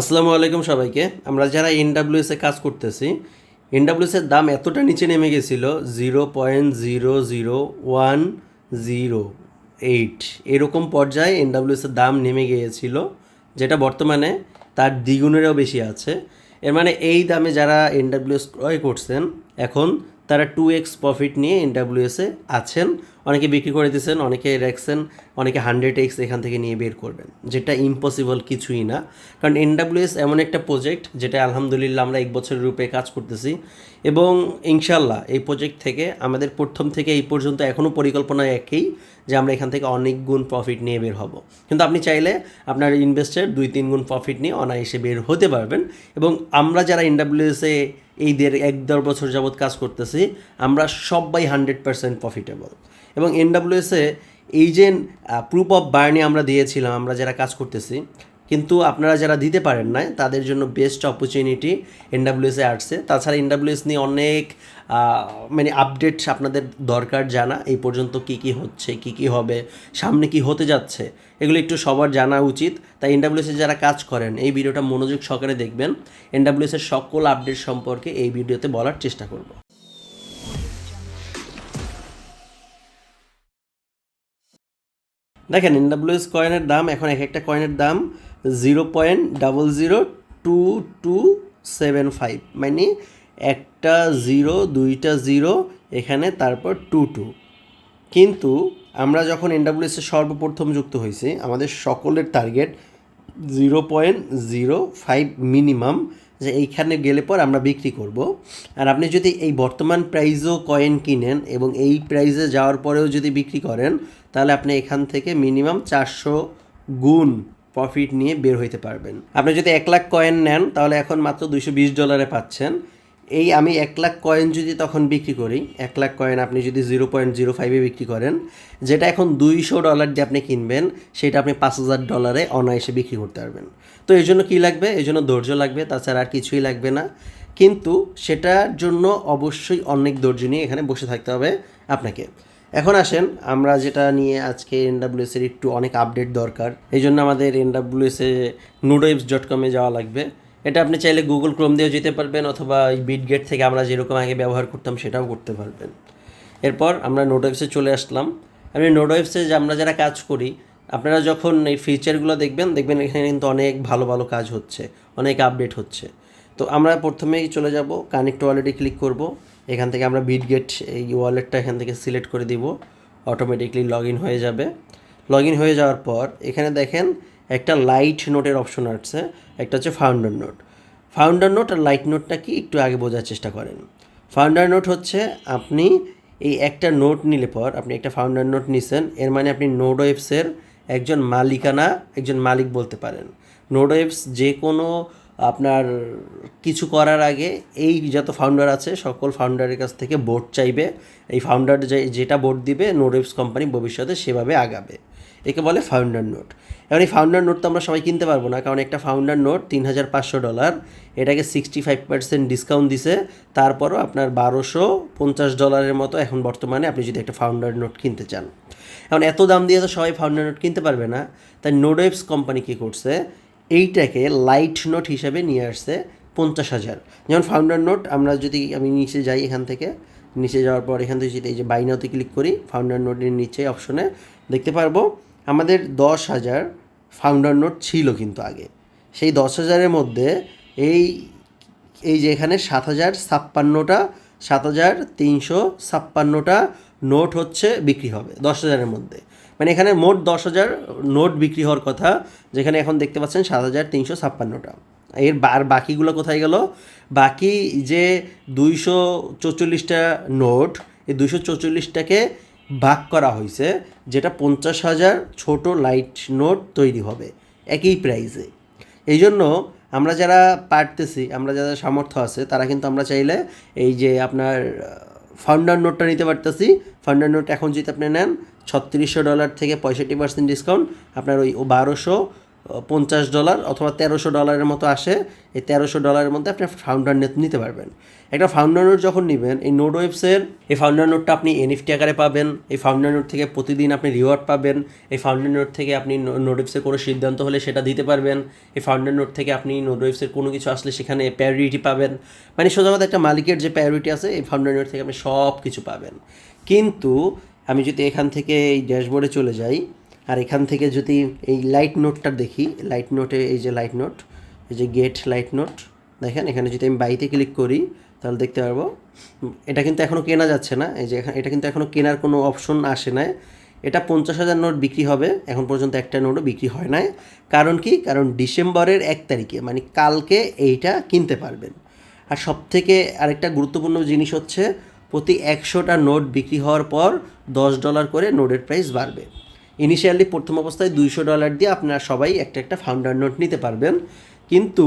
আসসালামু আলাইকুম সবাইকে। আমরা যারা এনডাব্লিউএস কাজ করতেছি এনডাব্লিউএস এর দাম এতটা নিচে নেমে গেছিল zero point zero zero one zero eight এরকম পর্যায়ে এনডাব্লিউএস এর দাম নেমে গিয়েছিল, যেটা বর্তমানে তার দ্বিগুণেরও বেশি আছে। এর মানে এই দামে যারা এনডাব্লিউএস ক্রয় করছেন, এখন তারা টু এক্স প্রফিট নিয়ে এনডাব্লিউএসে আছেন। অনেকে বিক্রি করে দিয়েছেন অনেকে রাখছেন, অনেকে হান্ড্রেড এক্স এখান থেকে নিয়ে বের করবেন, যেটা ইম্পসিবল কিছুই না। কারণ এনডাব্লিউএস এমন একটা প্রজেক্ট যেটা আলহামদুলিল্লাহ আমরা এক বছরের রূপে কাজ করতেছি এবং ইনশাল্লাহ এই প্রজেক্ট থেকে আমাদের প্রথম থেকে এই পর্যন্ত এখনও পরিকল্পনা একই যে আমরা এখান থেকে অনেক গুণ প্রফিট নিয়ে বের হব। কিন্তু আপনি চাইলে আপনার ইনভেস্টের দুই তিন গুণ প্রফিট নিয়ে অনায়াসে বের হতে পারবেন এবং আমরা যারা এনডাব্লিউএসে এই দেড় এক দেড় বছর যাবৎ কাজ করতেছি, আমরা সবাই হান্ড্রেড পার্সেন্ট প্রফিটেবল এবং এনডাব্লিউএসে এই যে প্রুফ অফ বার্নি আমরা দিয়েছিলাম, আমরা যারা কাজ করতেছি, কিন্তু আপনারা যারা দিতে পারেন না তাদের জন্য বেস্ট অপরচুনিটি এনডাব্লিউএসে আসছে। তাছাড়া এনডাব্লিউএস নিয়ে অনেক মানে আপডেট আপনাদের দরকার জানা, এই পর্যন্ত কি কি হচ্ছে, কি কি হবে, সামনে কি হতে যাচ্ছে, এগুলো একটু সবার জানা উচিত। তাই এনডাব্লিউএসে যারা কাজ করেন, এই ভিডিওটা মনোযোগ সহকারে দেখবেন। এনডাব্লিউএসের সকল আপডেট সম্পর্কে এই ভিডিওতে বলার চেষ্টা করব। দেখেন এনডাব্লিউএস কয়েনের দাম, এখন এক একটা কয়েনের দাম zero point double zero two two seven five মানে একটা জিরো, দুইটা জিরো, এখানে তারপর টু টু। কিন্তু আমরা যখন এনডাব্লিউএসে সর্বপ্রথম যুক্ত হয়েছি, আমাদের সকলের target zero point zero five minimum, যে এইখানে গেলে পর আমরা বিক্রি করব। আর আপনি যদি এই বর্তমান প্রাইজও কয়েন কিনেন এবং এই প্রাইজে যাওয়ার পরেও যদি বিক্রি করেন তাহলে আপনি এখান থেকে মিনিমাম চারশো গুণ প্রফিট নিয়ে বের হইতে পারবেন। আপনি যদি এক লাখ কয়েন নেন, তাহলে এখন মাত্র দুইশো বিশ ডলারে পাচ্ছেন। এই আমি এক লাখ কয়েন যদি তখন বিক্রি করি, এক লাখ কয়েন আপনি যদি জিরো পয়েন্ট জিরো ফাইভে বিক্রি করেন, যেটা এখন দুইশো ডলার দিয়ে আপনি কিনবেন, সেটা আপনি পাঁচ হাজার ডলারে অনায়াসে বিক্রি করতে পারবেন। তো এই জন্য কী লাগবে? এই জন্য ধৈর্য লাগবে, তাছাড়া আর কিছুই লাগবে না। কিন্তু সেটার জন্য অবশ্যই অনেক ধৈর্য নিয়ে এখানে বসে থাকতে হবে আপনাকে। এখন আসেন, আমরা যেটা নিয়ে আজকে এনডাব্লিউএস এর একটু অনেক আপডেট দরকার, এই জন্য আমাদের এনডাব্লিউএস এ নুডোইভস ডট কমে যাওয়া লাগবে। এটা আপনি চাইলে গুগল ক্রোম দিয়েও যেতে পারবেন, অথবা এই বিটগেট থেকে আমরা যেরকম আগে ব্যবহার করতাম সেটাও করতে পারবেন। এরপর আমরা নোটওয়েবসে চলে আসলাম। আমি নোটওয়েবসে যে আমরা যারা কাজ করি, আপনারা যখন এই ফিচারগুলো দেখবেন দেখবেন এখানে কিন্তু অনেক ভালো ভালো কাজ হচ্ছে, অনেক আপডেট হচ্ছে। তো আমরা প্রথমেই চলে যাব কানেক্ট ওয়ালেটে ক্লিক করব। এখান থেকে আমরা বিটগেট এই ওয়ালেটটা এখান থেকে সিলেক্ট করে দিব। অটোমেটিকলি লগ ইন হয়ে যাবে। লগ ইন হয়ে যাওয়ার পর এখানে দেখেন একটা লাইট নোটের অপশন আসছে, একটা হচ্ছে ফাউন্ডার নোট ফাউন্ডার নোট আর লাইট নোটটা কি? একটু আগে বোঝার চেষ্টা করেন। ফাউন্ডার নোট হচ্ছে আপনি এই একটা নোট নিলে পর আপনি একটা ফাউন্ডার নোট নিছেন, এর মানে আপনি নোড ওয়েবসের একজন মালিকানা, একজন মালিক বলতে পারেন। নোড ওয়েবস যে কোনো আপনার কিছু করার আগে এই যত ফাউন্ডার আছে, সকল ফাউন্ডারের কাছ থেকে বোর্ড চাইবে। এই ফাউন্ডার যে, যেটা বোর্ড দিবে নোড ওয়েবস কোম্পানি ভবিষ্যতে সেভাবে আগাবে। একে বলে ফাউন্ডার নোট এবার এই ফাউন্ডার নোট তো আমরা সবাই কিনতে পারব না, কারণ একটা ফাউন্ডার নোট তিন হাজার পাঁচশো ডলার এটাকে সিক্সটি ফাইভ পার্সেন্ট ডিসকাউন্ট দিছে। তারপরও আপনার বারোশো পঞ্চাশ ডলারের মতো এখন বর্তমানে আপনি যদি একটা ফাউন্ডার নোট কিনতে চান। এখন এত দাম দিয়ে তো সবাই ফাউন্ডার নোট কিনতে পারবে না। তাই নোডওয়েবস কোম্পানি কী করছে? এইটাকে লাইট নোট হিসাবে নিয়ে আসছে পঞ্চাশ হাজার। যেমন ফাউন্ডার নোট আমরা যদি আমি নিচে যাই এখান থেকে, নিচে যাওয়ার পর এখান থেকে যদি এই যে বাইনাতে ক্লিক করি ফাউন্ডার নোটের নিচে অপশনে দেখতে পারব, আমাদের দশ হাজার ফাউন্ডার নোট ছিল কিন্তু আগে। সেই দশ হাজারের মধ্যে এই এই যে এখানে সাত হাজার ছাপ্পান্নটা, সাত হাজার তিনশো ছাপ্পান্নটা নোট হচ্ছে বিক্রি হবে দশ হাজারের মধ্যে। মানে এখানে মোট দশ হাজার নোট বিক্রি হওয়ার কথা, যেখানে এখন দেখতে পাচ্ছেন সাত হাজার তিনশো ছাপ্পান্নটা। এর বা- আর বাকিগুলো কোথায় গেল? বাকি যে দুইশো চৌচল্লিশটা নোট, এই দুইশো চৌচল্লিশটাকে ভাগ করা হয়েছে, যেটা পঞ্চাশ হাজার ছোটো লাইট নোট তৈরি হবে, একই প্রাইসে। এই জন্য আমরা যারা পারতেছি, আমরা যারা সামর্থ্য আছে, তারা কিন্তু আমরা চাইলে এই যে আপনার ফাউন্ডার নোটটা নিতে পারতেছি। ফাউন্ডার নোট এখন যদি আপনি নেন ছত্রিশশো ডলার থেকে পঁয়ষট্টি পার্সেন্ট ডিসকাউন্ট। আপনার ওই বারোশো পঞ্চাশ ডলার অথবা তেরোশো ডলারের মতো আসে। এই তেরোশো ডলারের মধ্যে আপনি ফাউন্ডার নোট নিতে পারবেন। একটা ফাউন্ডার নোট যখন নেবেন, এই নোট ওয়েবসের এই ফাউন্ডার নোটটা আপনি এনএফটি আকারে পাবেন। এই ফাউন্ডার নোট থেকে প্রতিদিন আপনি রিওয়ার্ড পাবেন। এই ফাউন্ডার নোট থেকে আপনি নোট ওয়েবসের কোনো সিদ্ধান্ত হলে সেটা দিতে পারবেন। এই ফাউন্ডার নোট থেকে আপনি নোট ওয়েবসের কোনো কিছু আসলে সেখানে প্যারিটি পাবেন। মানে সোজা কথা একটা মালিকের যে প্যারিটি আছে, এই ফাউন্ডার নোট থেকে আপনি সব কিছু পাবেন। কিন্তু আমি যদি এখান থেকে এই ড্যাশবোর্ডে চলে যাই, আর এখান থেকে যদি এই লাইট নোটটা দেখি লাইট নোটে এই যে লাইট নোট এই যে গেট লাইট নোট দেখেন, এখানে যদি আমি বাইতে ক্লিক করি, তাহলে দেখতে পারব। এটা কিন্তু এখনও কেনা যাচ্ছে না, এই যে এটা কিন্তু এখনও কেনার কোনো অপশন আসে না এটা পঞ্চাশ হাজার নোট বিক্রি হবে, এখন পর্যন্ত একটা নোটও বিক্রি হয় নাই। কারণ কি? কারণ ডিসেম্বরের এক তারিখে মানে কালকে এইটা কিনতে পারবেন। আর সব থেকে আরেকটা গুরুত্বপূর্ণ জিনিস হচ্ছে প্রতি একশোটা নোট বিক্রি হওয়ার পর দশ ডলার করে নোটের প্রাইস বাড়বে। ইনিশিয়ালি প্রথম অবস্থায় দুইশো ডলার দিয়ে আপনারা সবাই একটা একটা ফাউন্ডার নোট নিতে পারবেন। কিন্তু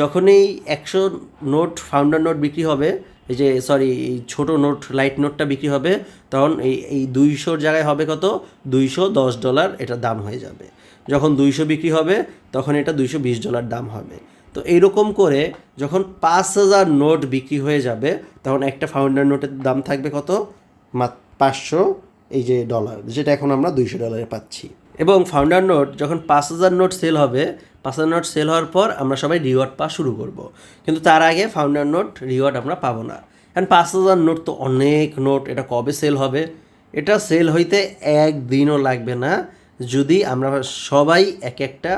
যখন এই একশো নোট ফাউন্ডার নোট বিক্রি হবে, এই যে সরি এই ছোটো নোট লাইট নোটটা বিক্রি হবে, তখন এই এই দুইশোর জায়গায় হবে কত? দুইশো দশ ডলার এটা দাম হয়ে যাবে। যখন দুইশো বিক্রি হবে, তখন এটা দুইশো বিশ ডলার দাম হবে। তো এইরকম করে যখন পাঁচ হাজার নোট বিক্রি হয়ে যাবে, তখন একটা ফাউন্ডার নোটের দাম থাকবে কত? পাঁচশো, এই যে ডলার যেটা এখন আমরা দুইশো ডলারে পাচ্ছি। এবং ফাউন্ডার নোট যখন পাঁচ হাজার নোট সেল হবে, পাঁচ হাজার নোট সেল হওয়ার পর আমরা সবাই রিওয়ার্ড পাওয়া শুরু করব। কিন্তু তার আগে ফাউন্ডার নোট রিওয়ার্ড আমরা পাবো না। কারণ পাঁচ হাজার নোট তো অনেক নোট, এটা কবে সেল হবে? এটা সেল হইতে একদিনও লাগবে না, যদি আমরা সবাই এক একটা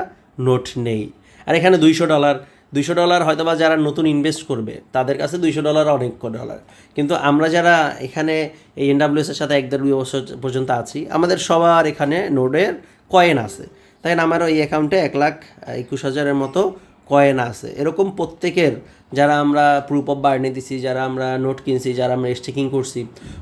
নোট নেই। আর এখানে দুইশো ডলার দুইশো ডলার হয়তো বা যারা নতুন ইনভেস্ট করবে, তাদের কাছে দুইশো ডলার অনেক ডলার। কিন্তু আমরা যারা এখানে এই এনডাব্লিউএস এর সাথে এক দেড় দুই বছর পর্যন্ত আছি, আমাদের সবার এখানে নোটের কয়েন আছে। তাই আমার ওই অ্যাকাউন্টে এক লাখ একুশ হাজারের মতো কয়েন আছে। এরকম প্রত্যেকের, যারা আমরা প্রুফ অফ বার্নে দিছি, যারা আমরা নোট কিনছি, যারা আমরা স্টেকিং করছি,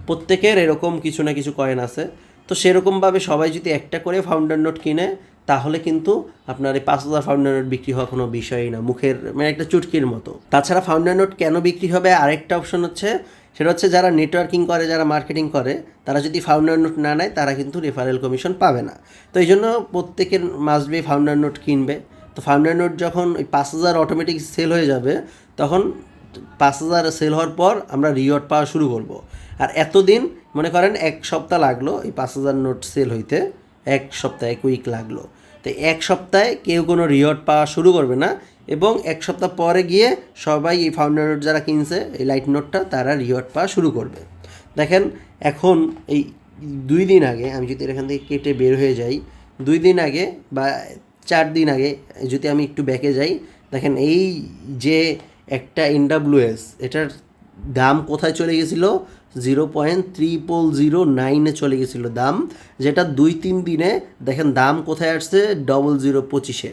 প্রত্যেকের এরকম কিছু না কিছু কয়েন আছে। তো সেরকমভাবে সবাই যদি একটা করে ফাউন্ডার নোট কিনে তাহলে কিন্তু আপনার এই পাঁচ হাজার ফাউন্ডার নোট বিক্রি হওয়া কোনো বিষয়ই না, মুখের মানে একটা চুটকির মতো। তাছাড়া ফাউন্ডার নোট কেন বিক্রি হবে? আরেকটা অপশন হচ্ছে, সেটা হচ্ছে যারা নেটওয়ার্কিং করে, যারা মার্কেটিং করে, তারা যদি ফাউন্ডার নোট না নেয়, তারা কিন্তু রেফারেল কমিশন পাবে না। তো এই জন্য প্রত্যেকের মাস্ট বি ফাউন্ডার নোট কিনবে। তো ফাউন্ডার নোট যখন ওই পাঁচ হাজার অটোমেটিক সেল হয়ে যাবে, তখন পাঁচ হাজার সেল হওয়ার পর আমরা রিওয়ার্ড পাওয়া শুরু করব। আর এতদিন, মনে করেন এক সপ্তাহ লাগল এই পাঁচ হাজার নোট সেল হইতে, এক সপ্তাহ, এক উইক লাগল। তো এক সপ্তাহে কেউ কোনো রিওয়ার্ড পাওয়া শুরু করবে না এবং এক সপ্তাহ পরে গিয়ে সবাই এই ফাউন্ডার নোট যারা কিনছে, এই লাইট নোটটা তারা রিওয়ার্ড পাওয়া শুরু করবে। দেখেন, এখন এই দুই দিন আগে, আমি যদি এখান থেকে কেটে বের হয়ে যাই, দুই দিন আগে বা চার দিন আগে যদি আমি একটু ব্যাকে যাই, দেখেন এই যে একটা এনডাব্লিউএস এটার দাম কোথায় চলে গেছিল? জিরো পয়েন্ট ত্রিপল জিরো নাইনে চলে গেছিল দাম, যেটা দুই তিন দিনে, দেখেন দাম কোথায় আসছে? ডবল জিরো পঁচিশে।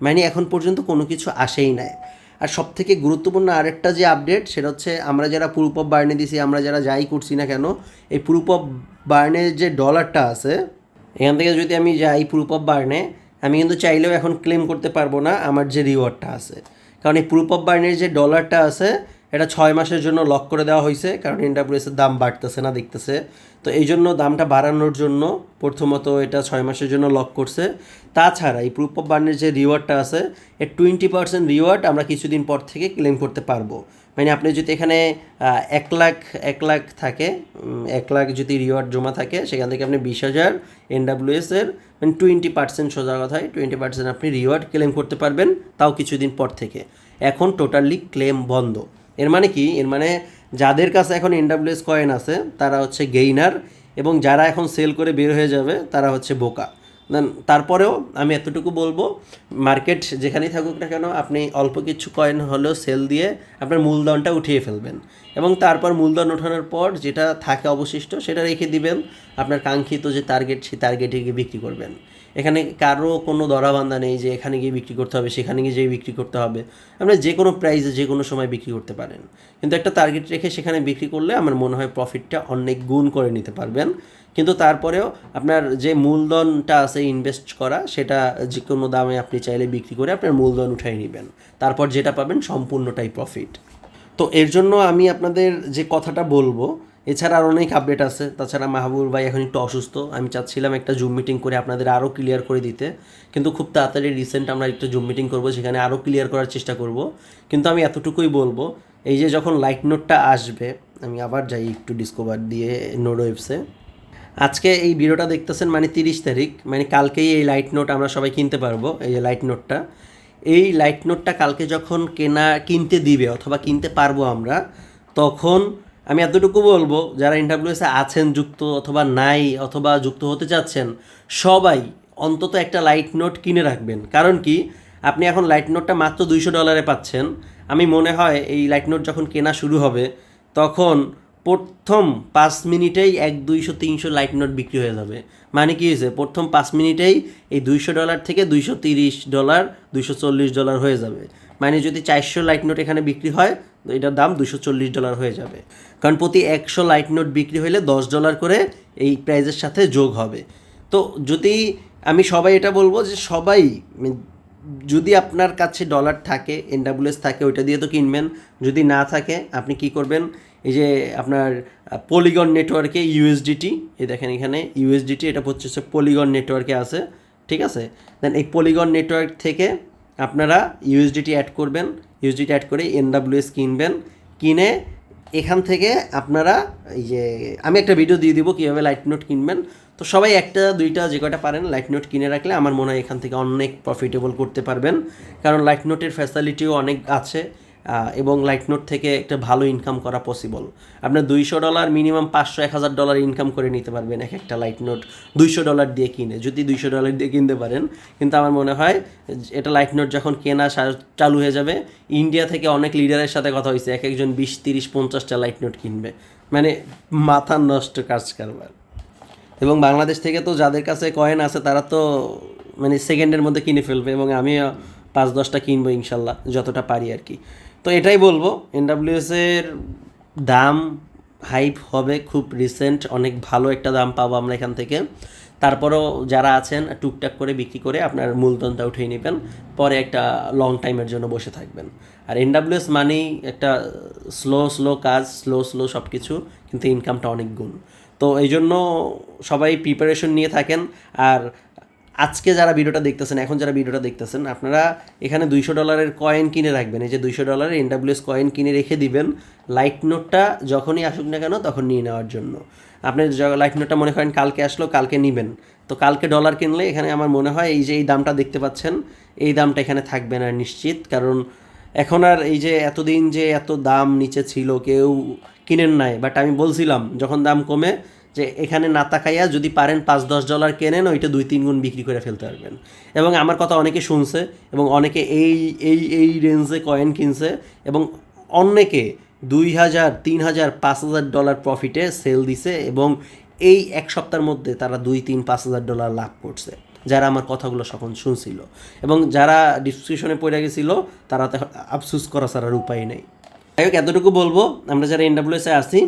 মানে এখন পর্যন্ত কোনো কিছু আসেই নাই। আর সব থেকে গুরুত্বপূর্ণ আরেকটা যে আপডেট সেটা হচ্ছে আমরা যারা প্রুফ অফ বার্নে দিছি, আমরা যারা যাই করছি না কেন, এই প্রুফ অফ বার্নের যে ডলারটা আছে, এখান থেকে যদি আমি যাই প্রুফ অফ বার্নে আমি কিন্তু চাইলেও এখন ক্লেম করতে পারব না আমার যে রিওয়ার্ডটা আছে। কারণ এই প্রুফ অফ বার্নের যে ডলারটা আছে এটা ছয় মাসের জন্য লক করে দেওয়া হয়েছে, কারণ এর দাম বাড়তেছে না, দেখতেছে। তো এই জন্য দামটা বাড়ানোর জন্য প্রথমত এটা ছয় মাসের জন্য লক করছে। তাছাড়া এই প্রুফ অফ বার্নের যে রিওয়ার্ডটা আছে, এর টোয়েন্টি পার্সেন্ট রিওয়ার্ড আমরা কিছুদিন পর থেকে ক্লেম করতে পারব। মানে আপনি যদি এখানে এক লাখ এক লাখ থাকে এক লাখ যদি রিওয়ার্ড জমা থাকে, সেখান থেকে আপনি বিশ হাজার এনডাব্লিউএস এর মানে টোয়েন্টি পার্সেন্ট সোজা কথায় টোয়েন্টি পার্সেন্ট আপনি রিওয়ার্ড ক্লেম করতে পারবেন, তাও কিছুদিন পর থেকে। এখন টোটালি ক্লেম বন্ধ। এর মানে কি? এর মানে যাদের কাছে এখন এনডাব্লিউএস কয়েন আছে, তারা হচ্ছে গেইনার এবং যারা এখন সেল করে বের হয়ে যাবে, তারা হচ্ছে বোকা। দেন তারপরেও আমি এতটুকু বলব মার্কেট যেখানেই থাকুক না কেন, আপনি অল্প কিছু কয়েন হলেও সেল দিয়ে আপনার মূলধনটা উঠিয়ে ফেলবেন। এবং তারপর মূলধন ওঠানোর পর যেটা থাকে অবশিষ্ট, সেটা রেখে দিবেন আপনার কাঙ্ক্ষিত যে টার্গেট সেই টার্গেটে গিয়ে বিক্রি করবেন। এখানে কারও কোনো দরাবান্ধা নেই যে এখানে গিয়ে বিক্রি করতে হবে, সেখানে গিয়ে যেয়ে বিক্রি করতে হবে। আপনি যে কোনো প্রাইসে যে কোনো সময় বিক্রি করতে পারেন। কিন্তু একটা টার্গেট রেখে সেখানে বিক্রি করলে আমার মনে হয় প্রফিটটা অনেক গুণ করে নিতে পারবেন। কিন্তু তারপরেও আপনার যে মূলধনটা আছে ইনভেস্ট করা, সেটা যে কোনো দামে আপনি চাইলে বিক্রি করে আপনার মূলধন উঠাই নেবেন। তারপর যেটা পাবেন সম্পূর্ণটাই প্রফিট তো এর জন্য আমি আপনাদের যে কথাটা বলব এছাড়া আর অনেক আপডেট আছে। তাছাড়া মাহবুব ভাই এখন একটু অসুস্থ। আমি চাচ্ছিলাম একটা জুম মিটিং করে আপনাদের আরও ক্লিয়ার করে দিতে। কিন্তু খুব তাড়াতাড়ি রিসেন্ট আমরা একটা জুম মিটিং করব, সেখানে আরও ক্লিয়ার করার চেষ্টা করব। কিন্তু আমি এতটুকুই বলব, এই যে যখন লাইট নোটটা আসবে, আমি আবার যাই একটু ডিসকভার দিয়ে নোড ওয়েবসে আজকে এই ভিডিওটা দেখতেছেন মানে তিরিশ তারিখ মানে কালকেই এই লাইট নোট আমরা সবাই কিনতে পারব, এই যে লাইট নোটটা এই লাইট নোটটা কালকে যখন কেনা, কিনতে দিবে অথবা কিনতে পারব আমরা, তখন আমি এতটুকু বলব, যারা ইন্টারভিউসে আছেন, যুক্ত অথবা নাই, অথবা যুক্ত হতে চাচ্ছেন, সবাই অন্তত একটা লাইট নোট কিনে রাখবেন। কারণ কি? আপনি এখন লাইট নোটটা মাত্র দুইশো ডলারে পাচ্ছেন। আমি মনে হয় এই লাইট নোট যখন কেনা শুরু হবে, তখন প্রথম পাঁচ মিনিটেই এক দুইশো, তিনশো লাইট নোট বিক্রি হয়ে যাবে। মানে কি হয়েছে? প্রথম পাঁচ মিনিটেই এই দুইশো ডলার থেকে দুইশো তিরিশ ডলার দুইশো চল্লিশ ডলার হয়ে যাবে। মানে যদি চারশো লাইট নোট এখানে বিক্রি হয় এটার দাম দুশো চল্লিশ ডলার হয়ে যাবে। কারণ প্রতি একশো লাইট নোট বিক্রি হলে দশ ডলার করে এই প্রাইজের সাথে যোগ হবে। তো যদি আমি সবাই এটা বলব যে সবাই মানে যদি আপনার কাছে ডলার থাকে, এনডাব্লিউএস থাকে, ওইটা দিয়ে তো কিনবেন। যদি না থাকে, আপনি কি করবেন? এই যে আপনার পলিগন নেটওয়ার্কে ইউএসডিটি এই দেখেন এখানে ইউএসডিটি এটা হচ্ছে হচ্ছে পলিগন নেটওয়ার্কে আছে, ঠিক আছে? দেন এই পলিগন নেটওয়ার্ক থেকে আপনারা ইউএসডিটি অ্যাড করবেন ইউএসডিটি অ্যাড করে এনডাব্লিউএস কিনবেন, কিনে এখান থেকে আপনারা যে, আমি একটা ভিডিও দিয়ে দিব কীভাবে লাইট নোট কিনবেন। তো সবাই একটা, দুইটা, যে কটা পারেন লাইট নোট কিনে রাখলে আমার মনে হয় এখান থেকে অনেক প্রফিটেবল করতে পারবেন। কারণ লাইট নোটের ফ্যাসিলিটিও অনেক আছে। এবং লাইট নোট থেকে একটা ভালো ইনকাম করা পসিবল আপনার দুইশো ডলার মিনিমাম পাঁচশো, এক হাজার ডলার ইনকাম করে নিতে পারবেন এক একটা লাইট নোট দুইশো ডলার দিয়ে কিনে, যদি দুইশো ডলার দিয়ে কিনতে পারেন। কিন্তু আমার মনে হয় এটা লাইট নোট যখন কেনা চালু হয়ে যাবে ইন্ডিয়া থেকে অনেক লিডারের সাথে কথা হয়েছে, এক একজন বিশ, তিরিশ, পঞ্চাশটা লাইট নোট কিনবে। মানে মাথা নষ্ট কাজ কারবার। এবং বাংলাদেশ থেকে তো যাদের কাছে কয়েন আছে, তারা তো মানে সেকেন্ডের মধ্যে কিনে ফেলবে এবং আমিও পাঁচ, দশটা কিনবো ইনশাল্লাহ, যতটা পারি আর কি। তো এটাই বলব এনডাব্লিউএস এর দাম হাইপ হবে খুব রিসেন্ট অনেক ভালো একটা দাম পাবো আমরা এখান থেকে। তারপরেও যারা আছেন, টুকটাক করে বিক্রি করে আপনার মূলধনটা উঠিয়ে নেবেন, পরে একটা লং টাইমের জন্য বসে থাকবেন। আর এনডাব্লিউএস মানেই একটা স্লো স্লো কাজ স্লো স্লো সব কিছু কিন্তু ইনকামটা অনেক গুণ। তো এই জন্য সবাই প্রিপারেশন নিয়ে থাকেন, আর আজকে যারা ভিডিওটা দেখতেছেন, এখন যারা ভিডিওটা দেখতেছেন, আপনারা এখানে দুইশো ডলারের কয়েন কিনে রাখবেন। এই যে দুইশো ডলারের এনডাব্লিউএস কয়েন কিনে রেখে দিবেন। লাইট নোটটা যখনই আসুক না কেন, তখন নিয়ে নেওয়ার জন্য। আপনি লাইট নোটটা মনে করেন কালকে আসলো, কালকে নেবেন। তো কালকে ডলার কিনলে এখানে আমার মনে হয় এই যে এই দামটা দেখতে পাচ্ছেন, এই দামটা এখানে থাকবে না নিশ্চিত। কারণ এখন আর এই যে এতদিন যে এত দাম নিচে ছিল, কেউ কিনেন নাই। বাট আমি বলছিলাম, যখন দাম কমে যে এখানে না তাকাইয়া যদি পারেন পাঁচ, দশ ডলার কেনেন, ওইটা দুই, তিন গুণ বিক্রি করে ফেলতে পারবেন। এবং আমার কথা অনেকে শুনছে এবং অনেকে এই এই এই রেঞ্জে কয়েন কিনছে এবং অনেকে দুই হাজার, তিন হাজার, পাঁচ হাজার ডলার প্রফিটে সেল দিছে এবং এই এক সপ্তাহের মধ্যে তারা দুই, তিন, পাঁচ হাজার ডলার লাভ করছে। যারা আমার কথাগুলো সখন শুনছিল এবং যারা ডিসক্রিপশনে পড়ে গেছিল, তারা আফসুস করা ছাড়ার উপায় নেই। যাই হোক, এতটুকু বলব। আমরা যারা এনডাব্লিউএসে আসি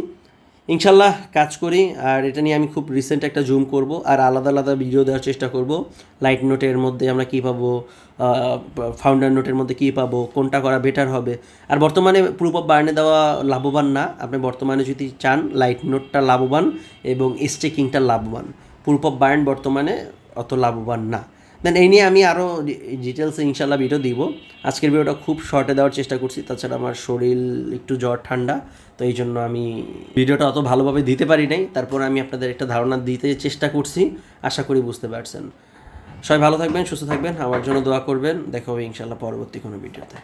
ইনশাল্লাহ কাজ করি, আর এটা নিয়ে আমি খুব রিসেন্ট একটা জুম করব, আর আলাদা আলাদা ভিডিও দেওয়ার চেষ্টা করব। লাইট নোটের মধ্যে আমরা কী পাবো ফাউন্ডার নোটের মধ্যে কী পাবো, কোনটা করা বেটার হবে। আর বর্তমানে প্রুফ অফ বার্নে দেওয়া লাভবান না, আপনি বর্তমানে যদি চান লাইট নোটটা লাভবান এবং স্টেকিংটা লাভবান। প্রুফ অফ বার্ন বর্তমানে অত লাভবান না। দেন এই নিয়ে আমি আরও ডিটেলসে ইনশাল্লাহ ভিডিও দিব। আজকের ভিডিওটা খুব শর্টে দেওয়ার চেষ্টা করছি, তাছাড়া আমার শরীর একটু জ্বর, ঠান্ডা, তো এই জন্য আমি ভিডিওটা অত ভালোভাবে দিতে পারি নাই। তারপর আমি আপনাদের একটা ধারণা দিতে চেষ্টা করছি, আশা করি বুঝতে পারছেন। সবাই ভালো থাকবেন, সুস্থ থাকবেন, আমার জন্য দোয়া করবেন। দেখা হবে ইনশাল্লাহ পরবর্তী কোনো ভিডিওতে